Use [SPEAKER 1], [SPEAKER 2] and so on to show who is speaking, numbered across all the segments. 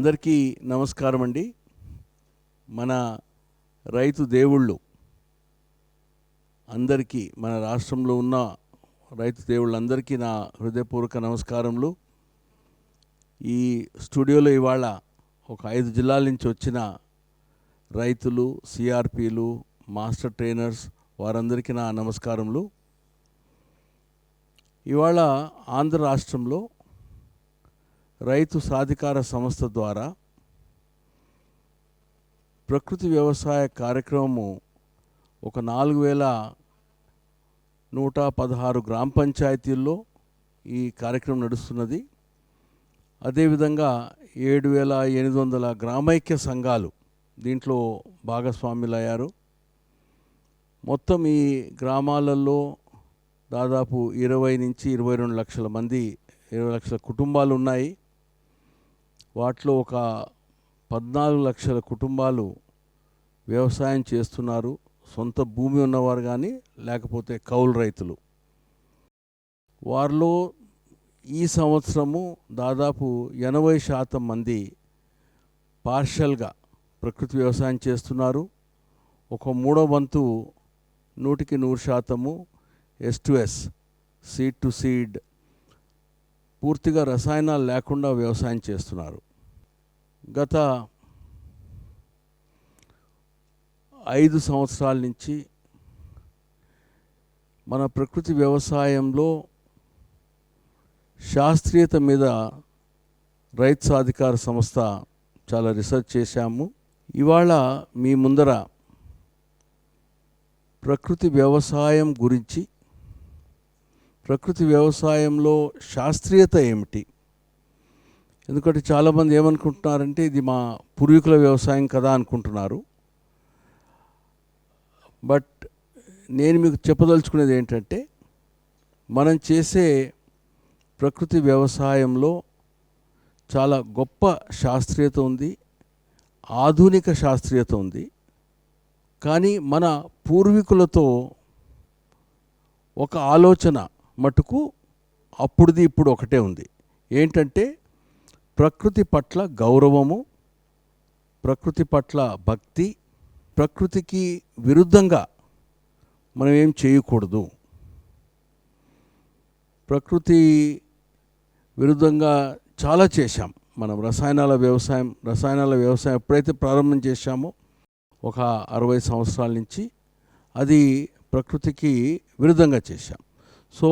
[SPEAKER 1] అందరికీ నమస్కారం అండి. మన రైతు దేవుళ్ళు అందరికీ మన రాష్ట్రంలో ఉన్న రైతు దేవుళ్ళందరికీ నా హృదయపూర్వక నమస్కారములు. ఈ స్టూడియోలో ఇవాళ ఒక ఐదు జిల్లాల నుంచి వచ్చిన రైతులు సిఆర్పీలు మాస్టర్ ట్రైనర్స్ వారందరికీ నా నమస్కారములు. ఇవాళ ఆంధ్ర రాష్ట్రంలో రైతు సాధికార సంస్థ ద్వారా ప్రకృతి వ్యవసాయ కార్యక్రమము ఒక నాలుగు వేల నూట పదహారు గ్రామ పంచాయతీల్లో ఈ కార్యక్రమం నడుస్తున్నది. అదేవిధంగా ఏడు వేల ఎనిమిది వందల గ్రామైక్య సంఘాలు దీంట్లో భాగస్వాములయ్యారు. మొత్తం ఈ గ్రామాలలో దాదాపు ఇరవై నుంచి ఇరవై రెండు లక్షల మంది ఇరవై లక్షల కుటుంబాలు ఉన్నాయి. వాటిలో ఒక పద్నాలుగు లక్షల కుటుంబాలు వ్యవసాయం చేస్తున్నారు. సొంత భూమి ఉన్నవారు కానీ లేకపోతే కౌలు రైతులు. వారిలో ఈ సంవత్సరము దాదాపు ఎనభై శాతం మంది పార్షల్గా ప్రకృతి వ్యవసాయం చేస్తున్నారు. ఒక మూడో వంతు నూటికి నూరు శాతము S to S seed to seed పూర్తిగా రసాయనాలు లేకుండా వ్యవసాయం చేస్తున్నారు. గత ఐదు సంవత్సరాల నుంచి మన ప్రకృతి వ్యవసాయంలో శాస్త్రీయత మీద రైతు సాధికార సంస్థ చాలా రీసెర్చ్ చేశాము. ఇవాళ మీ ముందర ప్రకృతి వ్యవసాయం గురించి ప్రకృతి వ్యవసాయంలో శాస్త్రీయత ఏమిటి? ఎందుకంటే చాలామంది ఏమనుకుంటున్నారంటే ఇది మా పూర్వీకుల వ్యవసాయం కదా అనుకుంటున్నారు. బట్ నేను మీకు చెప్పదలుచుకునేది ఏంటంటే మనం చేసే ప్రకృతి వ్యవసాయంలో చాలా గొప్ప శాస్త్రీయత ఉంది ఆధునిక శాస్త్రీయత ఉంది. కానీ మన పూర్వీకులతో ఒక ఆలోచన మటుకు అప్పుడుది ఇప్పుడు ఒకటే ఉంది. ఏంటంటే ప్రకృతి పట్ల గౌరవము ప్రకృతి పట్ల భక్తి ప్రకృతికి విరుద్ధంగా మనం ఏం చేయకూడదు. ప్రకృతి విరుద్ధంగా చాలా చేశాం. మనం రసాయనాల వ్యవసాయం రసాయనాల వ్యవసాయం ఎప్పుడైతే ప్రారంభం చేశామో ఒక అరవై సంవత్సరాల నుంచి అది ప్రకృతికి విరుద్ధంగా చేశాం. సో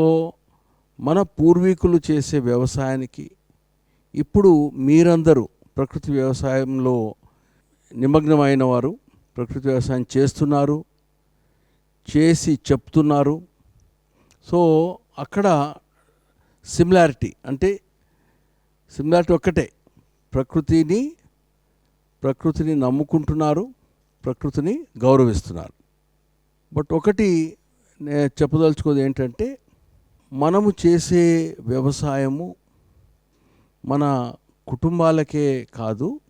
[SPEAKER 1] మన పూర్వీకులు చేసే వ్యవసాయానికి ఇప్పుడు మీరందరూ ప్రకృతి వ్యవసాయంలో నిమగ్నమైన వారు ప్రకృతి వ్యవసాయం చేస్తున్నారు చేసి చెప్తున్నారు. సో అక్కడ సిమిలారిటీ అంటే సిమిలారిటీ ఒక్కటే. ప్రకృతిని ప్రకృతిని నమ్ముకుంటున్నారు ప్రకృతిని గౌరవిస్తున్నారు. బట్ ఒకటి నేను చెప్పదలుచుకోదు ఏంటంటే మనము చేసే వ్యవసాయము మన కుటుంబాలకే కాదు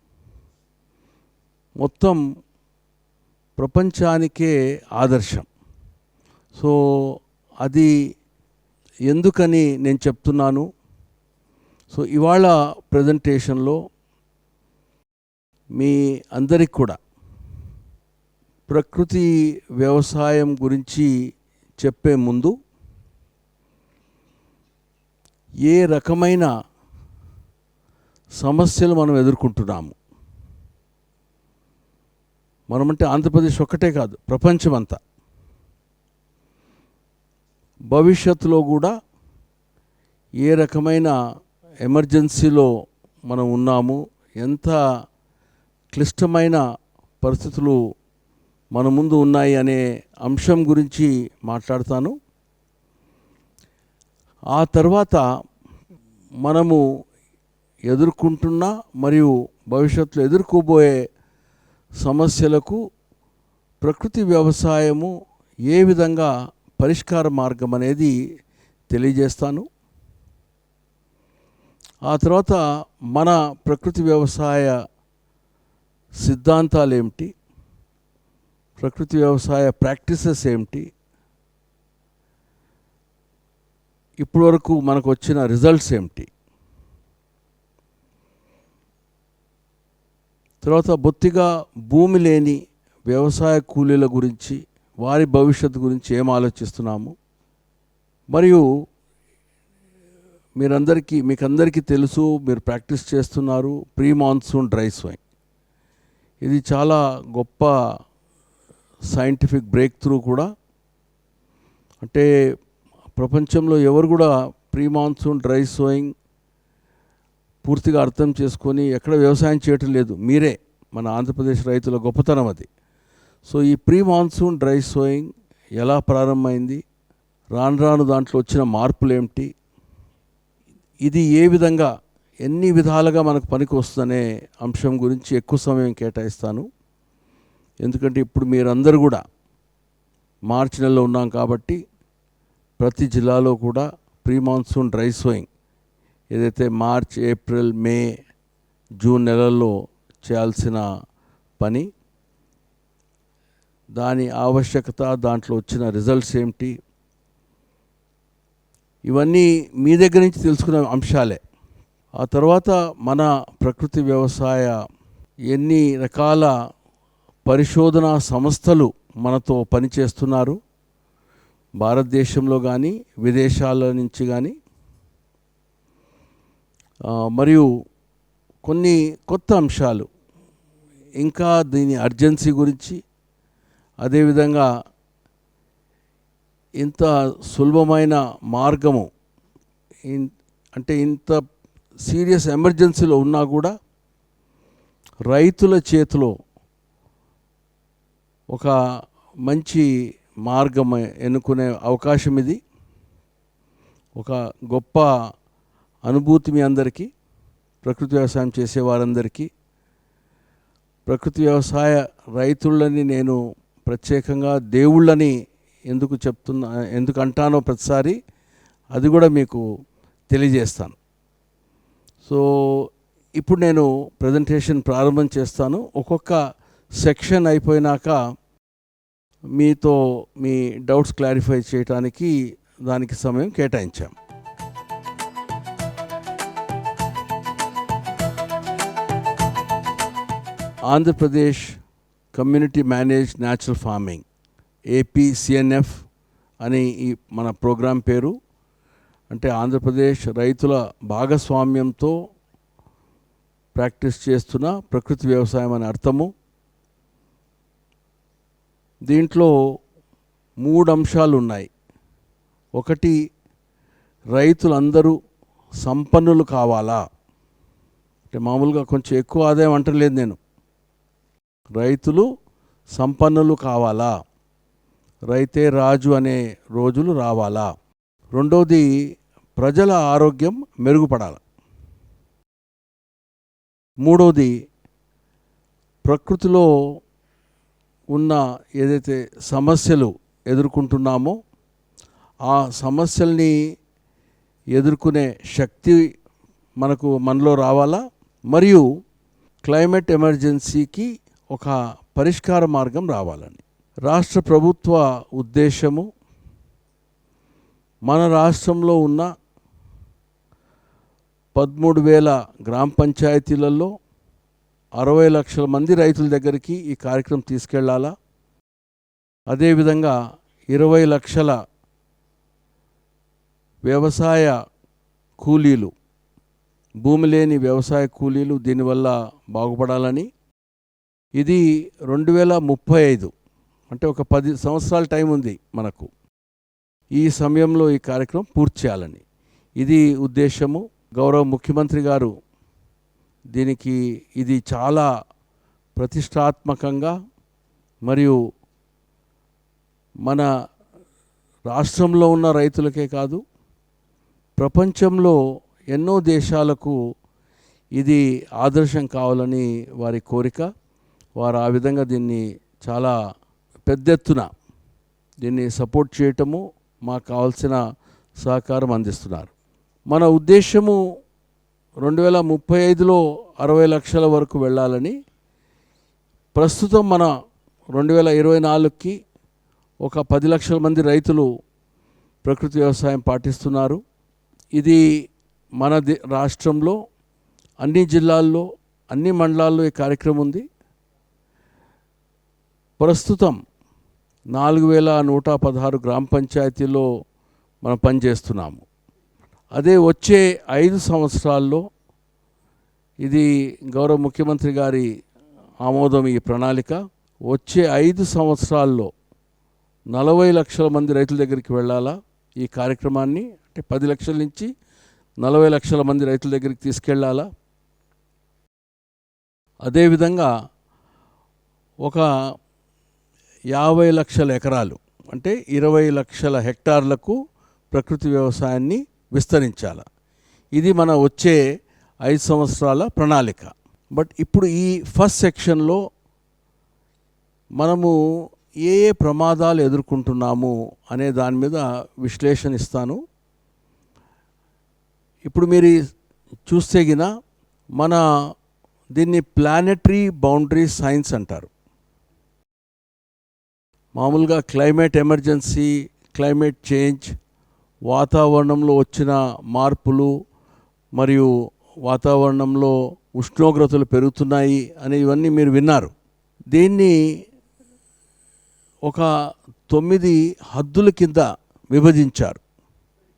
[SPEAKER 1] మొత్తం ప్రపంచానికే ఆదర్శం. సో అది ఎందుకని నేను చెప్తున్నాను? సో ఇవాళ ప్రజెంటేషన్లో మీ అందరికి కూడా ప్రకృతి వ్యవసాయం గురించి చెప్పే ముందు ఏ రకమైన సమస్యలు మనం ఎదుర్కొంటున్నాము? మనమంటే ఆంధ్రప్రదేశ్ ఒక్కటే కాదు ప్రపంచమంతా. భవిష్యత్తులో కూడా ఏ రకమైన ఎమర్జెన్సీలో మనం ఉన్నాము ఎంత క్లిష్టమైన పరిస్థితులు మన ముందు ఉన్నాయి అనే అంశం గురించి మాట్లాడతాను. ఆ తర్వాత మనము ఎదుర్కొంటున్న మరియు భవిష్యత్తులో ఎదుర్కోబోయే సమస్యలకు ప్రకృతి వ్యవసాయము ఏ విధంగా పరిష్కార మార్గం అనేది తెలియజేస్తాను. ఆ తర్వాత మన ప్రకృతి వ్యవసాయ సిద్ధాంతాలు ఏమిటి? ప్రకృతి వ్యవసాయ ప్రాక్టీసెస్ ఏమిటి? ఇప్పటి వరకు మనకు వచ్చిన రిజల్ట్స్ ఏమిటి? తర్వాత బొత్తిగా భూమి లేని వ్యవసాయ కూలీల గురించి వారి భవిష్యత్తు గురించి ఏం ఆలోచిస్తున్నాము? మరియు మీరందరికీ మీకు అందరికీ తెలుసు మీరు ప్రాక్టీస్ చేస్తున్నారు ప్రీ మాన్సూన్ డ్రై స్వైన్. ఇది చాలా గొప్ప సైంటిఫిక్ బ్రేక్ త్రూ కూడా. అంటే ప్రపంచంలో ఎవరు కూడా ప్రీ మాన్సూన్ డ్రై సోయింగ్ పూర్తిగా అర్థం చేసుకొని ఎక్కడ వ్యవసాయం చేయటం లేదు. మీరే మన ఆంధ్రప్రదేశ్ రైతుల గొప్పతనం అది. సో ఈ ప్రీ మాన్సూన్ డ్రై సోయింగ్ ఎలా ప్రారంభమైంది? రాను రాను దాంట్లో వచ్చిన మార్పులు ఏమిటి ఇది ఏ విధంగా ఎన్ని విధాలుగా మనకు పనికి వస్తుందనే అంశం గురించి ఎక్కువ సమయం కేటాయిస్తాను. ఎందుకంటే ఇప్పుడు మీరందరూ కూడా మార్చి నెలలో ఉన్నాం కాబట్టి ప్రతి జిల్లాలో కూడా ప్రీ మాన్సూన్ డ్రై సోయింగ్ ఏదైతే మార్చ్ ఏప్రిల్ మే జూన్ నెలల్లో చేయాల్సిన పని దాని ఆవశ్యకత దాంట్లో వచ్చిన రిజల్ట్స్ ఏమిటి? ఇవన్నీ మీ దగ్గర నుంచి తెలుసుకునే అంశాలే. ఆ తర్వాత మన ప్రకృతి వ్యవసాయ ఎన్ని రకాల పరిశోధనా సంస్థలు మనతో పనిచేస్తున్నారు? భారతదేశంలో కానీ విదేశాల నుంచి కానీ మరియు కొన్ని కొత్త అంశాలు. ఇంకా దీని అర్జెన్సీ గురించి అదేవిధంగా ఇంత సులభమైన మార్గము ఇన్- అంటే ఇంత సీరియస్ ఎమర్జెన్సీలో ఉన్నా కూడా రైతుల చేతిలో ఒక మంచి మార్గం ఎన్నుకునే అవకాశం ఇది. ఒక గొప్ప అనుభూతి మీ అందరికీ ప్రకృతి వ్యవసాయం చేసే వారందరికీ. ప్రకృతి వ్యవసాయ రైతులని నేను ప్రత్యేకంగా దేవుళ్ళని ఎందుకు చెప్తున్నా ఎందుకు అంటానో ప్రతిసారి అది కూడా మీకు తెలియజేస్తాను. సో ఇప్పుడు నేను ప్రజెంటేషన్ ప్రారంభం చేస్తాను. ఒక్కొక్క సెక్షన్ అయిపోయినాక మీతో మీ డౌట్స్ క్లారిఫై చేయడానికి దానికి సమయం కేటాయించాం. Andhra Pradesh community manage natural farming APCNF అని ఈ మన ప్రోగ్రాం పేరు. అంటే ఆంధ్రప్రదేశ్ రైతుల భాగస్వామ్యంతో ప్రాక్టీస్ చేస్తున్న ప్రకృతి వ్యవసాయం అని అర్థము. దీంట్లో మూడు అంశాలు ఉన్నాయి ఒకటి రైతులందరూ సంపన్నులు కావాలా? అంటే మామూలుగా కొంచెం ఎక్కువ ఆదాయం అంటలేదు నేను. రైతులు సంపన్నులు కావాలా? రైతే రాజు అనే రోజులు రావాలా? రెండోది ప్రజల ఆరోగ్యం మెరుగుపడాలి. మూడోది ప్రకృతిలో ఉన్న ఏదైతే సమస్యలు ఎదుర్కొంటున్నామో ఆ సమస్యల్ని ఎదుర్కొనే శక్తి మనకు మనలో రావాలా? మరియు క్లైమేట్ ఎమర్జెన్సీకి ఒక పరిష్కార మార్గం రావాలని రాష్ట్ర ప్రభుత్వ ఉద్దేశము మన రాష్ట్రంలో ఉన్న పదమూడు వేల గ్రామ పంచాయతీలలో అరవై లక్షల మంది రైతుల దగ్గరికి ఈ కార్యక్రమం తీసుకెళ్ళాలా? అదేవిధంగా ఇరవై లక్షల వ్యవసాయ కూలీలు భూమి లేని వ్యవసాయ కూలీలు దీనివల్ల బాగుపడాలని. ఇది రెండు వేల ముప్పై ఐదు అంటే ఒక పది సంవత్సరాల టైం ఉంది మనకు. ఈ సమయంలో ఈ కార్యక్రమం పూర్తి చేయాలని. ఇది ఉద్దేశము. గౌరవ ముఖ్యమంత్రి గారు దీనికి ఇది చాలా ప్రతిష్టాత్మకంగా మరియు మన రాష్ట్రంలో ఉన్న రైతులకే కాదు ప్రపంచంలో ఎన్నో దేశాలకు ఇది ఆదర్శం కావాలని వారి కోరిక. వారు ఆ విధంగా దీన్ని చాలా పెద్ద ఎత్తున దీన్ని సపోర్ట్ చేయటము మాకు కావాల్సిన సహకారం అందిస్తున్నారు. మన ఉద్దేశము రెండు వేల ముప్పై ఐదులో అరవై లక్షల వరకు వెళ్ళాలని ప్రస్తుతం మన రెండు వేల ఇరవై నాలుగుకి ఒక పది లక్షల మంది రైతులు ప్రకృతి వ్యవసాయం పాటిస్తున్నారు. ఇది మన రాష్ట్రంలో అన్ని జిల్లాల్లో అన్ని మండలాల్లో ఈ కార్యక్రమం ఉంది. ప్రస్తుతం నాలుగు వేల నూట పదహారు గ్రామ పంచాయతీల్లో మనం పనిచేస్తున్నాము. అదే వచ్చే ఐదు సంవత్సరాల్లో ఇది గౌరవ ముఖ్యమంత్రి గారి ఆమోదం ఈ ప్రణాళిక. వచ్చే ఐదు సంవత్సరాల్లో నలభై లక్షల మంది రైతుల దగ్గరికి వెళ్ళాలా? ఈ కార్యక్రమాన్ని అంటే పది లక్షల నుంచి నలభై లక్షల మంది రైతుల దగ్గరికి తీసుకెళ్ళాలా అదేవిధంగా ఒక యాభై లక్షల ఎకరాలు అంటే ఇరవై లక్షల హెక్టార్లకు ప్రకృతి వ్యవసాయాన్ని విస్తరించాలి. ఇది మన వచ్చే ఐదు సంవత్సరాల ప్రణాళిక. బట్ ఇప్పుడు ఈ ఫస్ట్ సెక్షన్లో మనము ఏ ఏ ప్రమాదాలు ఎదుర్కొంటున్నాము అనే దాని మీద విశ్లేషణ ఇస్తాను. ఇప్పుడు మీరు చూస్తే గిన మన దీన్ని ప్లానెటరీ బౌండరీ సైన్స్ అంటారు. మామూలుగా క్లైమేట్ ఎమర్జెన్సీ క్లైమేట్ చేంజ్ వాతావరణంలో వచ్చిన మార్పులు మరియు వాతావరణంలో ఉష్ణోగ్రతలు పెరుగుతున్నాయి అని ఇవన్నీ మీరు విన్నారు. దీన్ని ఒక తొమ్మిది హద్దుల కింద విభజించారు.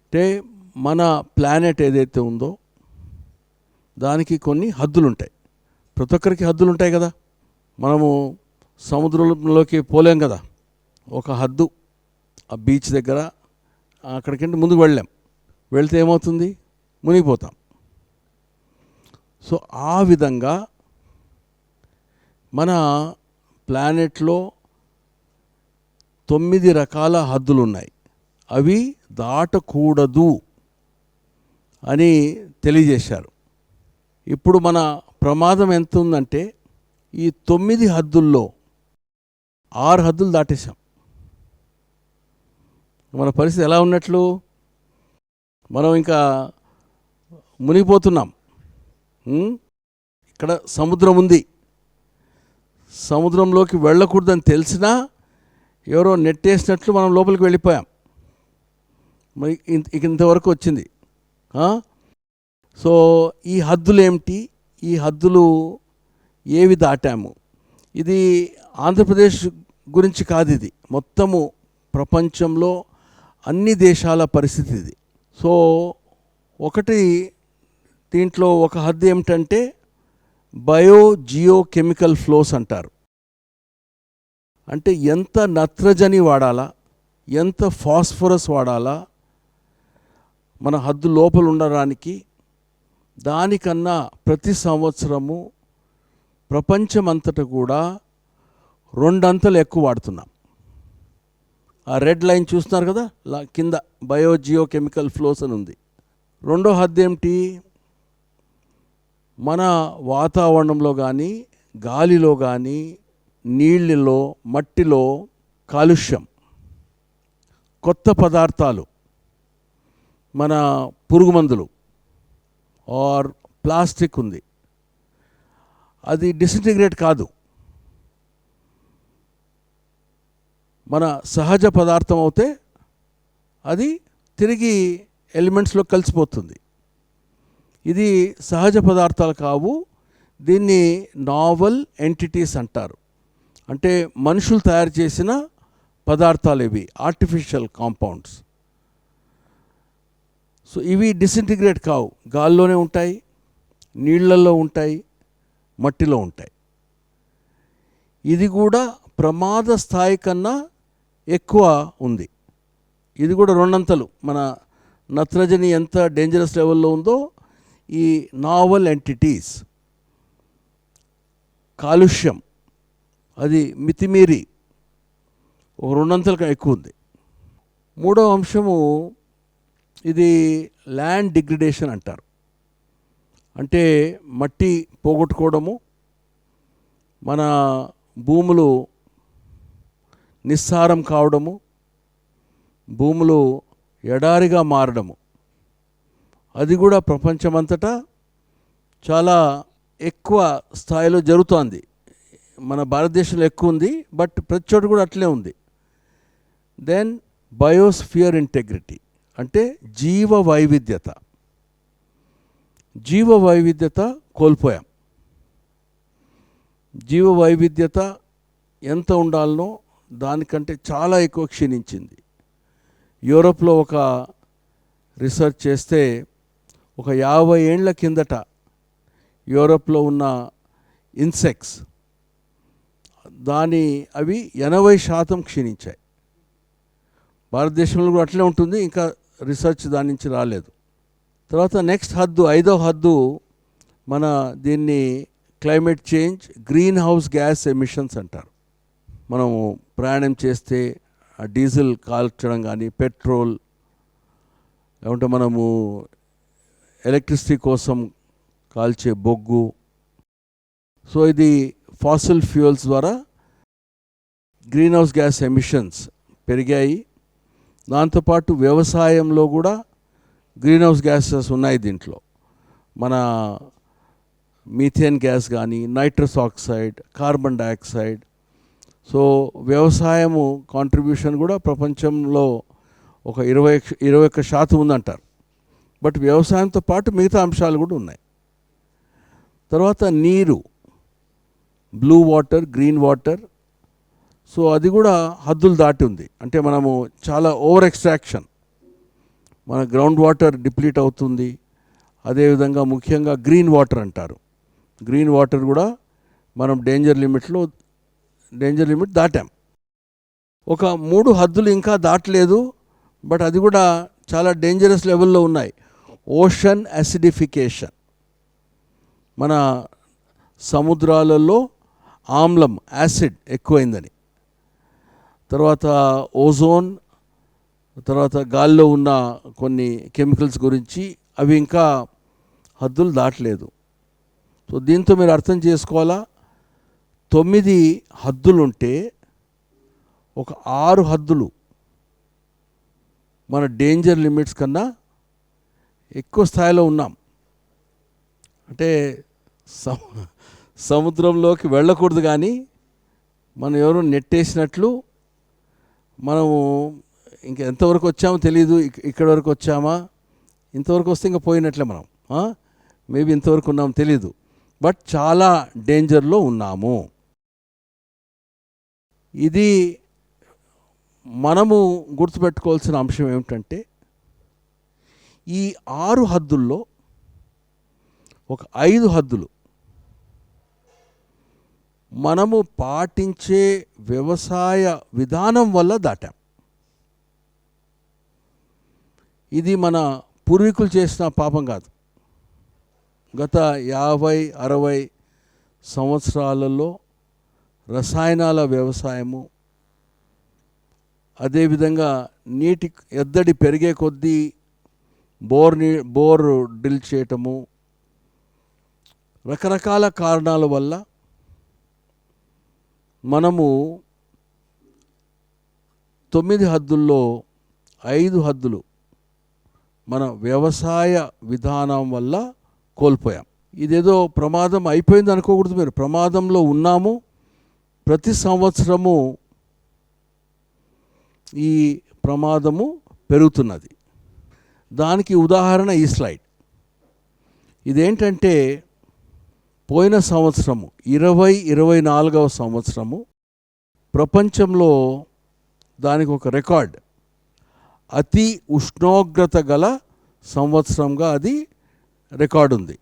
[SPEAKER 1] అంటే మన ప్లానెట్ ఏదైతే ఉందో దానికి కొన్ని హద్దులు ఉంటాయి ప్రతి ఒక్కరికి హద్దులు ఉంటాయి కదా. మనము సముద్రంలోకి పోలేం కదా. ఒక హద్దు ఆ బీచ్ దగ్గర అక్కడికంటే ముందుకు వెళ్ళాం వెళ్తే ఏమవుతుంది? మునిగిపోతాం. సో ఆ విధంగా మన ప్లానెట్లో తొమ్మిది రకాల హద్దులు ఉన్నాయి అవి దాటకూడదు అని తెలియజేశారు. ఇప్పుడు మన ప్రమాదం ఎంత ఉందంటే ఈ తొమ్మిది హద్దుల్లో ఆరు హద్దులు దాటేశాం. మన పరిస్థితి ఎలా ఉన్నట్లు మనం ఇంకా మునిగిపోతున్నాం. ఇక్కడ సముద్రం ఉంది. సముద్రంలోకి వెళ్ళకూడదని తెలిసినా ఎవరో నెట్టేసినట్లు మనం లోపలికి వెళ్ళిపోయాం. మరి ఇక ఇంతవరకు వచ్చింది. సో ఈ హద్దులు ఏమిటి ఈ హద్దులు ఏవి దాటాము? ఇది ఆంధ్రప్రదేశ్ గురించి కాదు ఇది. మొత్తము ప్రపంచంలో అన్ని దేశాల పరిస్థితి ఇది. సో ఒకటి దీంట్లో ఒక హద్దు ఏమిటంటే బయో జియో కెమికల్ ఫ్లోస్ అంటారు. అంటే ఎంత నత్రజని వాడాలా ఎంత ఫాస్ఫరస్ వాడాలా మన హద్దు లోపల ఉండడానికి దానికన్నా ప్రతి సంవత్సరము ప్రపంచమంతటా కూడా రెండంతలు ఎక్కువ వాడుతున్నాం. ఆ రెడ్ లైన్ చూస్తున్నారు కదా? కింద బయోజియోకెమికల్ కెమికల్ ఫ్లోస్ అని ఉంది. రెండో హద్దు ఏమిటి? మన వాతావరణంలో కానీ గాలిలో కానీ నీళ్ళలో మట్టిలో కాలుష్యం కొత్త పదార్థాలు మన పురుగు మందులు ఆర్ ప్లాస్టిక్ ఉంది. అది డిసింటిగ్రేట్ కాదు. మన సహజ పదార్థం అవుతే అది తిరిగి ఎలిమెంట్స్లో కలిసిపోతుంది. ఇది సహజ పదార్థాలు కావు. దీన్ని నావల్ ఎంటిటీస్ అంటారు. అంటే మనుషులు తయారు చేసిన పదార్థాలు ఇవి ఆర్టిఫిషియల్ కాంపౌండ్స్. సో ఇవి డిసింటిగ్రేట్ కావు. గాల్లోనే ఉంటాయి నీళ్ళల్లో ఉంటాయి మట్టిలో ఉంటాయి. ఇది కూడా ప్రమాద స్థాయి కన్నా ఎక్కువ ఉంది. ఇది కూడా రెండంతలు. మన నత్రజని ఎంత డేంజరస్ లెవెల్లో ఉందో ఈ నావల్ ఎంటిటీస్ కాలుష్యం అది మితిమీరి ఒక రెండంతల ఎక్కువ ఉంది. మూడవ అంశము ఇది ల్యాండ్ డిగ్రిడేషన్ అంటారు. అంటే మట్టి పోగొట్టుకోవడము మన భూములు నిస్సారం కావడము భూములు ఎడారిగా మారడము. అది కూడా ప్రపంచమంతటా చాలా ఎక్కువ స్థాయిలో జరుగుతోంది. మన భారతదేశంలో ఎక్కువ ఉంది బట్ ప్రతి చోట కూడా అట్లే ఉంది. దెన్ బయోస్ఫియర్ ఇంటెగ్రిటీ అంటే జీవ వైవిధ్యత. జీవ వైవిధ్యత కోల్పోయాం. జీవ వైవిధ్యత ఎంత ఉండాలనో దానికంటే చాలా ఎక్కువ క్షీణించింది. యూరోప్లో ఒక రీసెర్చ్ చేస్తే ఒక యాభై ఏండ్ల కిందట యూరోప్లో ఉన్న ఇన్సెక్ట్స్ దాని అవి ఎనభై శాతం క్షీణించాయి. భారతదేశంలో కూడా అట్లే ఉంటుంది ఇంకా రీసెర్చ్ దాని నుంచి రాలేదు. తర్వాత నెక్స్ట్ హద్దు ఐదవ హద్దు మన దీన్ని climate change green house gas emissions అంటారు. మనము ప్రయాణం చేస్తే ఆ డీజిల్ కాల్చడం కానీ పెట్రోల్ లేకుంటే మనము ఎలక్ట్రిసిటీ కోసం కాల్చే బొగ్గు. సో ఇది ఫాసిల్ ఫ్యూయల్స్ ద్వారా గ్రీన్ హౌస్ గ్యాస్ ఎమిషన్స్ పెరిగాయి. దాంతోపాటు వ్యవసాయంలో కూడా గ్రీన్ హౌస్ గ్యాసెస్ ఉన్నాయి దీంట్లో. మన మీథేన్ గ్యాస్ కానీ nitrous oxide carbon dioxide so వ్యవసాయము కాంట్రిబ్యూషన్ కూడా ప్రపంచంలో ఒక ఇరవై ఇరవై ఒక్క శాతం ఉందంటారు. బట్ వ్యవసాయంతో పాటు మిగతా అంశాలు కూడా ఉన్నాయి. తర్వాత నీరు blue water green water so అది కూడా హద్దులు దాటి ఉంది. అంటే మనము చాలా ఓవర్ ఎక్స్ట్రాక్షన్ మన గ్రౌండ్ వాటర్ డిప్లీట్ అవుతుంది. అదేవిధంగా ముఖ్యంగా గ్రీన్ వాటర్ అంటారు. గ్రీన్ వాటర్ కూడా మనం డేంజర్ లిమిట్లో డేంజర్ లిమిట్ దాటాం. ఒక మూడు హద్దులు ఇంకా దాటలేదు బట్ అది కూడా చాలా డేంజరస్ లెవెల్లో ఉన్నాయి. Ocean acidification. మన సముద్రాలలో ఆమ్లం యాసిడ్ ఎక్కువైందని. తర్వాత ఓజోన్ తర్వాత గాల్లో ఉన్న కొన్ని కెమికల్స్ గురించి అవి ఇంకా హద్దులు దాటలేదు. సో దీంతో మీరు అర్థం చేసుకోవాలా? తొమ్మిది హద్దులుంటే ఒక ఆరు హద్దులు మన డేంజర్ లిమిట్స్ కన్నా ఎక్కువ స్థాయిలో ఉన్నాం. అంటే సముద్రంలోకి వెళ్ళకూడదు కానీ మనం ఎవరు నెట్టేసినట్లు మనము ఇంకా ఎంతవరకు వచ్చామో తెలియదు ఇక్కడ వరకు వచ్చామా ఇంతవరకు వస్తే ఇంకా పోయినట్లే మనం. మేబీ ఇంతవరకు ఉన్నాం తెలియదు బట్ చాలా డేంజర్లో ఉన్నాము. ఇది మనము గుర్తుపెట్టుకోవాల్సిన అంశం ఏమిటంటే ఈ ఆరు హద్దుల్లో ఒక ఐదు హద్దులు మనము పాటించే వ్యవసాయ విధానం వల్ల దాటాం. ఇది మన పూర్వీకులు చేసిన పాపం కాదు. గత యాభై అరవై సంవత్సరాలలో రసాయనాల వ్యవసాయము అదేవిధంగా నీటి ఎద్దడి పెరిగే కొద్దీ బోర్ నీ బోర్ డ్రిల్ చేయటము రకరకాల కారణాల వల్ల మనము తొమ్మిది హద్దుల్లో ఐదు హద్దులు మన వ్యవసాయ విధానం వల్ల కోల్పోయాం. ఇదేదో ప్రమాదం అయిపోయింది అనుకోకూడదు మీరు. ప్రమాదంలో ఉన్నాము ప్రతి సంవత్సరము ఈ ప్రమాదము పెరుగుతున్నది. దానికి ఉదాహరణ ఈ స్లైడ్. ఇదేంటంటే పోయిన సంవత్సరము ఇరవై ఇరవై నాలుగవ సంవత్సరము ప్రపంచంలో దానికి ఒక రికార్డ్. అతి ఉష్ణోగ్రత గల సంవత్సరంగా అది రికార్డు ఉంది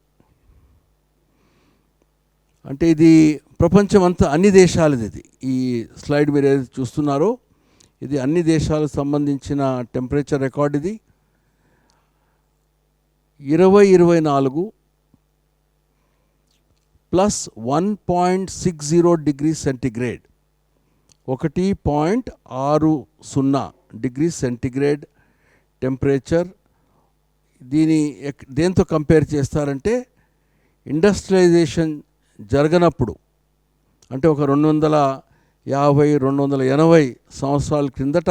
[SPEAKER 1] అంటే ఇది ప్రపంచం అంతా అన్ని దేశాలది ఇది. ఈ స్లైడ్ మీరు ఏదైతే చూస్తున్నారో ఇది అన్ని దేశాలకు సంబంధించిన టెంపరేచర్ రికార్డ్ ఇది. ఇరవై ఇరవై నాలుగు plus one point six zero degree centigrade. ఒకటి పాయింట్ ఆరు సున్నా డిగ్రీ సెంటిగ్రేడ్ టెంపరేచర్. దీని ఎక్- దేంతో కంపేర్ చేస్తారంటే ఇండస్ట్రియలైజేషన్ జరగనప్పుడు అంటే ఒక రెండు వందల యాభై రెండు వందల ఎనభై సంవత్సరాల క్రిందట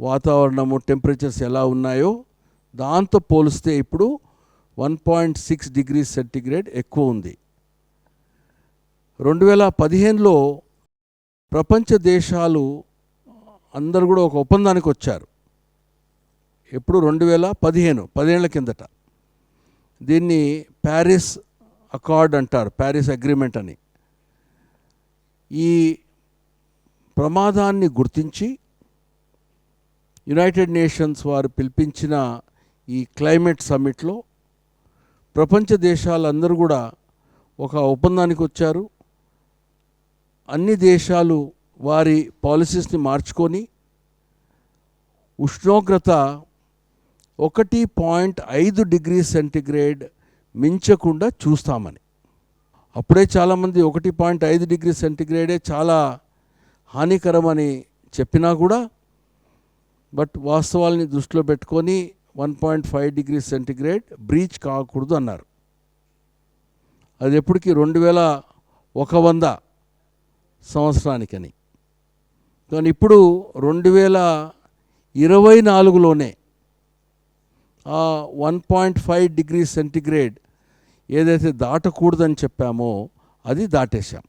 [SPEAKER 1] వాతావరణము టెంపరేచర్స్ ఎలా ఉన్నాయో దాంతో పోలిస్తే ఇప్పుడు one point six degree centigrade ఎక్కువ ఉంది. రెండు వేల పదిహేనులో ప్రపంచ దేశాలు అందరూ కూడా ఒక ఒప్పందానికి వచ్చారు. ఎప్పుడు? రెండు వేల పదిహేను పదిహేనుల కిందట దీన్ని ప్యారిస్ అకార్డ్ అంటారు ప్యారిస్ అగ్రిమెంట్ అని. ఈ ప్రమాదాన్ని గుర్తించి యునైటెడ్ నేషన్స్ వారు పిలిపించిన ఈ క్లైమేట్ సమ్మిట్లో ప్రపంచ దేశాలందరూ కూడా ఒక ఒప్పందానికి వచ్చారు. అన్ని దేశాలు వారి పాలసీస్ని మార్చుకొని ఉష్ణోగ్రత ఒకటి పాయింట్ ఐదు డిగ్రీ సెంటిగ్రేడ్ మించకుండా చూస్తామని. అప్పుడే చాలామంది ఒకటి పాయింట్ ఐదు డిగ్రీ సెంటిగ్రేడే చాలా హానికరమని చెప్పినా కూడా బట్ వాస్తవాల్ని దృష్టిలో పెట్టుకొని one point five degree centigrade breach కాకూడదు అన్నారు. అది ఎప్పటికీ రెండు వేల ఒక వంద సంవత్సరానికని. కానీ ఇప్పుడు రెండు వేల ఇరవై నాలుగులోనే ఆ one point five degree centigrade ఏదైతే దాటకూడదని చెప్పామో అది దాటేశాం.